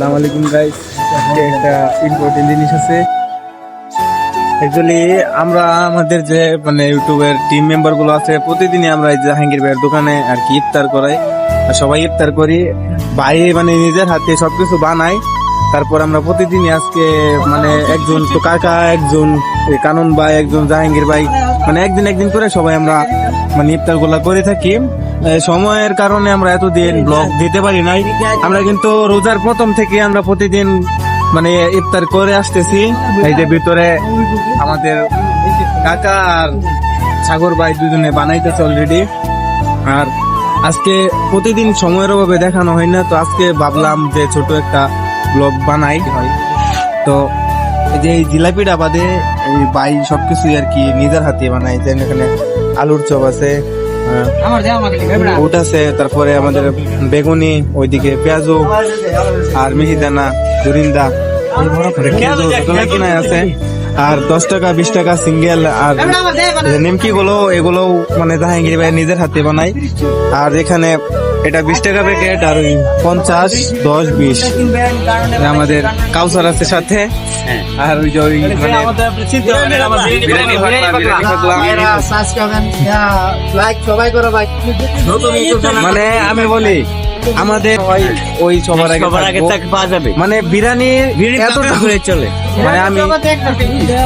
আসসালামু আলাইকুম গাইস একটা ইম্পর্টেন্ট জিনিস আছে। অ্যাকচুয়ালি আমরা আমাদের যে মানে ইউটিউবের টিম মেম্বারগুলো আছে, প্রতিদিনই আমরা এই জাহাঙ্গীর ভাইয়ের দোকানে আর কি ইফতার করাই। আর সবাই ইফতার করি। ভাই মানে নিজের হাতে সবকিছু বানাই তারপর আমরা প্রতিদিনই আজকে মানে একজন তো কাকা, একজন কানন ভাই, একজন জাহাঙ্গীর ভাই মানে একদিন একদিন করে সবাই আমরা মানে ইফতারগুলা করে থাকি। সময়ের কারণে আমরা এতদিন ব্লগ দিতে পারি নাই। আমরা কিন্তু রোজার প্রথম থেকে আমরা প্রতিদিন মানে ইফতার করে আসতেছি। এই যে ভিতরে আমাদের কাকা আর সাগর ভাই দুজনে বানাইতেছে অলরেডি আর আজকে প্রতিদিন সময়ের অভাবে দেখানো হয় না, তো আজকে ভাবলাম যে ছোট একটা ব্লগ বানাই। তো এই যে এই জিলাপিটা বাদে এই বাই সবকিছুই আর কি নিজের হাতে বানাই যেন এখানে আলুর চপ আছে ওট আছে তারপরে আমাদের বেগুনি ওইদিকে পেঁয়াজু আর মিহিদানা দুরিন্দা। আছে। আর দশ টাকা বিশ টাকা সিঙ্গেল আর নিমকি গুলো এগুলো মানে জাহাঙ্গীর ভাই নিজের হাতে বানাই আর এখানে এটা বিশ টাকা প্যাকেট আর ওই পঞ্চাশ দশ বিশ। আমাদের কাউসার আছে সাথে। আর ওই যে ওই মানে ভাগলা। মানে আমি বলি আমাদের ওই- ওই সবার আগে সবার আগে তাকে পাওয়া যাবে। মানে বিরিয়ানি বিরিয়ানি এতটা পাকড়া হলে চলে। মানে আমি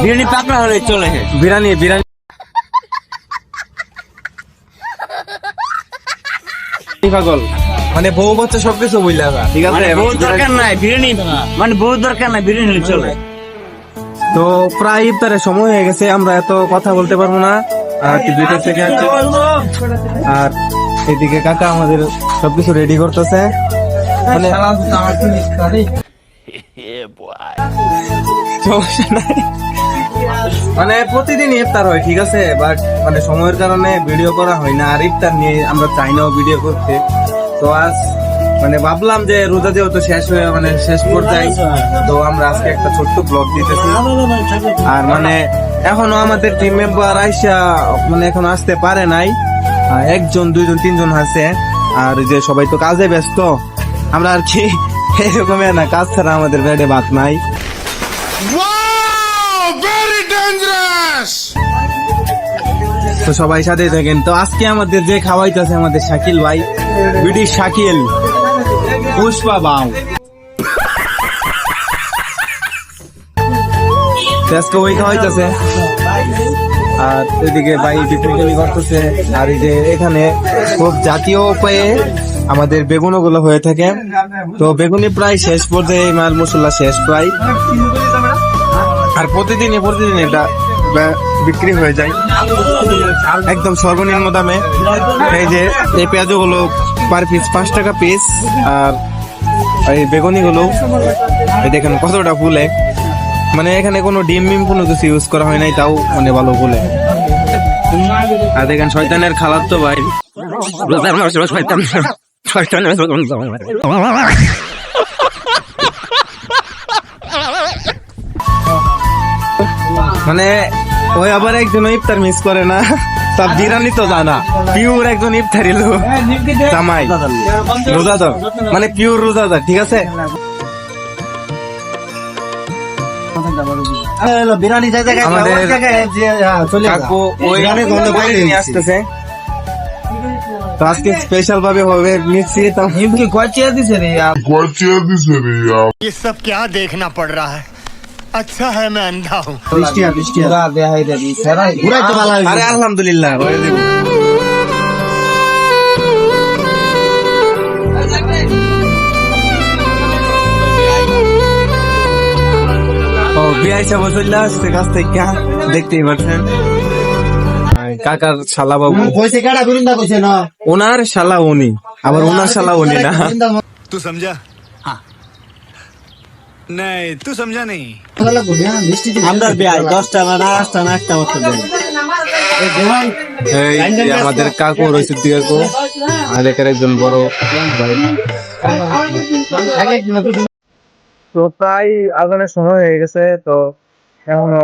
বিরিয়ানি পাকড়া হলে চলে। হ্যাঁ বিরিয়ানি বিরিয়ানি পাগল। মানে বউ বাচ্চা সবকিছু বুঝলা ঠিক আছে? মানে দরকার নাই বিরিয়ানি মানে বহু দরকার নাই বিরিয়ানি চলে। তো প্রায় ইফতারের সময় হয়ে গেছে আমরা এত কথা বলতে পারব না। আর দুইটা থেকে আর এদিকে কাকা আমাদের সবকিছু রেডি করতেছে। মানে সমস্যা নাই। মানে প্রতিদিন ইফতার হয়, ঠিক আছে? বাট মানে সময়ের কারণে ভিডিও করা হয় না। আর ইফতার নিয়ে আমরা চাই নাও ভিডিও করতে। তো আজ মানে ভাবলাম যে রোজা তো শেষ হয়ে মানে শেষ পর্যায়ে, তো আমরা আজকে একটা ছোট্ট ব্লগ দিতেছি। আর মানে এখনও আমাদের টিম মেম্বার আইসা মানে এখন আসতে পারে নাই। একজন, দুইজন, তিনজন আছে। আর যে সবাই তো কাজে ব্যস্ত, আমরা আর কি এরকম না, কাজ ছাড়া আমাদের বেডে ভাত নাই। তো সবাই সাথে থাকেন। তো আজকে আমাদের যে খাওয়াইতেছে আমাদের শাকিল ভাই, ব্রিটিশ শাকিল। পুষ্পা বাউ। আজকে ওই খাওয়াইতেছে। আর এদিকে ভাই বিক্রি করতেছে। আর এই যে এখানে খুব জাতীয় উপায়ে আমাদের বেগুনো গুলো হয়ে থাকে। তো বেগুনি প্রায় শেষ পর্যায়ে মাল মশলা শেষ প্রায়। আর প্রতিদিনই প্রতিদিন এটা বিক্রি হয়ে যায় একদম সর্বনিম্ন দামে এই যে এই পেঁয়াজগুলো পার পিস পাঁচ টাকা পিস আর এই বেগুনি গুলো এই দেখেন কতটা ফুলে মানে এখানে কোনো ডিম মিম কোনো কিছু ইউজ করা হয় নাই তাও মানে ভালো ফুলে আর দেখেন শয়তানের খালার তো ভাই মানে ওই আবার একজন ইফতার মিস করে না সব বিরানি তো জানা পিওর একজন ইফতারি লোক জামাই রোজাদার মানে পিওর রোজাদার ঠিক আছে বিরিয়ানি যে জায়গায় আমাদের ওই জায়গায় যে, হ্যাঁ, চলে যা। কাকু ওই বিরিয়ানির গন্ধ বাইরে নিয়ে নিচ্ছে। আসতেছে তো আজকে স্পেশাল ভাবে হবে নিচ্ছি তো নিমকি কয়টিয়া দিছে রে আপ? ये सब क्या देखना पड़ रहा है আচ্ছা হ্যাঁ ম্যান দাও। বৃষ্টিয়া বৃষ্টিয়া পুরা দেহাই দেবি সারা পুরাই তো ভালো আরে আলহামদুলিল্লাহ হয়ে দেব ও বিআই সাহেব চলে কাছ থেকে দেখতেই পাচ্ছেন। কাকার শালা বাবু। কইছে কাটা বিরিন্দা কইছে না? ওনার শালা উনি আবার ওনার আচ্ছা, শালা উনি না। তুই সমঝা नहीं तू समझा नहीं মজা লাগবে, হ্যাঁ, বৃষ্টি দিছে। আমরা বেয়াই দশটা না আটটা না একটা মতো দেন এই দেওয়াল, এই যে আমাদের কাকু রয়েছে কাকু আর এখানে একজন বড় ভাই এক এক দিনে তো তো তাই আজানের সময় হয়ে গেছে তো এখনো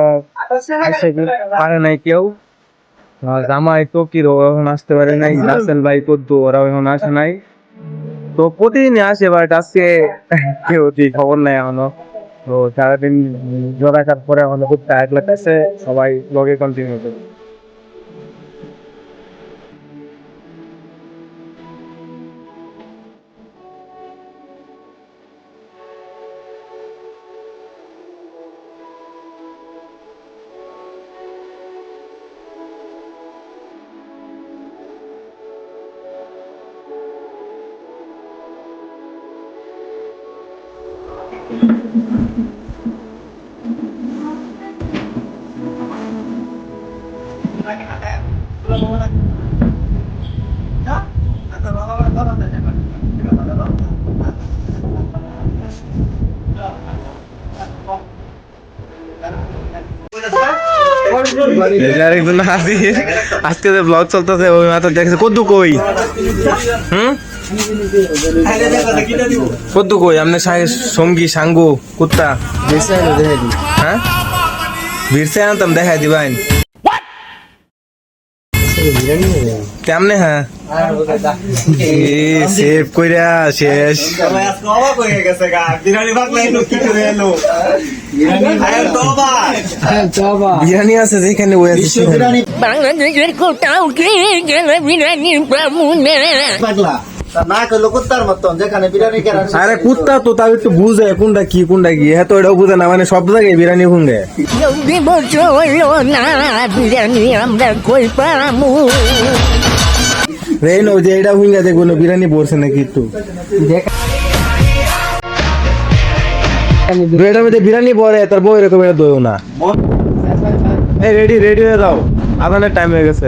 আসতে কি পারে নাই কেউ আর জামাই তো কি রো এখন আসতে পারে নাই রাসেল ভাই কদ্দু ওরাও এখন আসে নাই তো প্রতিদিন আসে বাট আজকে কেউ খবর নাই এখনও। তো সারাদিন জোড়া কাজ পরে এখনও খুব টায়ার্ড লাগতেছে, সবাই লগে কন্টিনিউ করে আজকে যে ব্লগ চলতেছে ওই মাত্র দেখছে কদ্দু কই? হুম? কদ্দু কই? আপনি সঙ্গী, সাঙ্গু, কুত্তা? হ্যাঁ? ভিড়ছে আনতাম, দেখাই দিবাইন কেমনে হ্যাঁ? সেভ কইরা শেষ। বিরিয়ানি আছে যেখানে ওই আছে বাংলাদেশের কোথাও গেলে বিরিয়ানি পাবো না না করল কুত্তার মতন যেখানে বিরিয়ানি কেনার আরে কুত্তা তো তাও একটু বুঝে কোনটা কি কোনটা কি। হ্যাঁ তো এটাও বুঝে না মানে সব জায়গায় বিরিয়ানি হলো না বিরিয়ানি আমরা কই পামু রেন ওই যে এটা হুইঙ্গা দেখব না বিরিয়ানি পড়ছে নাকি একটু। এটার মধ্যে বিরিয়ানি পরে তার বউ এরকম এটা দইও না। এই রেডি রেডি হয়ে যাও। আধানের টাইম হয়ে গেছে।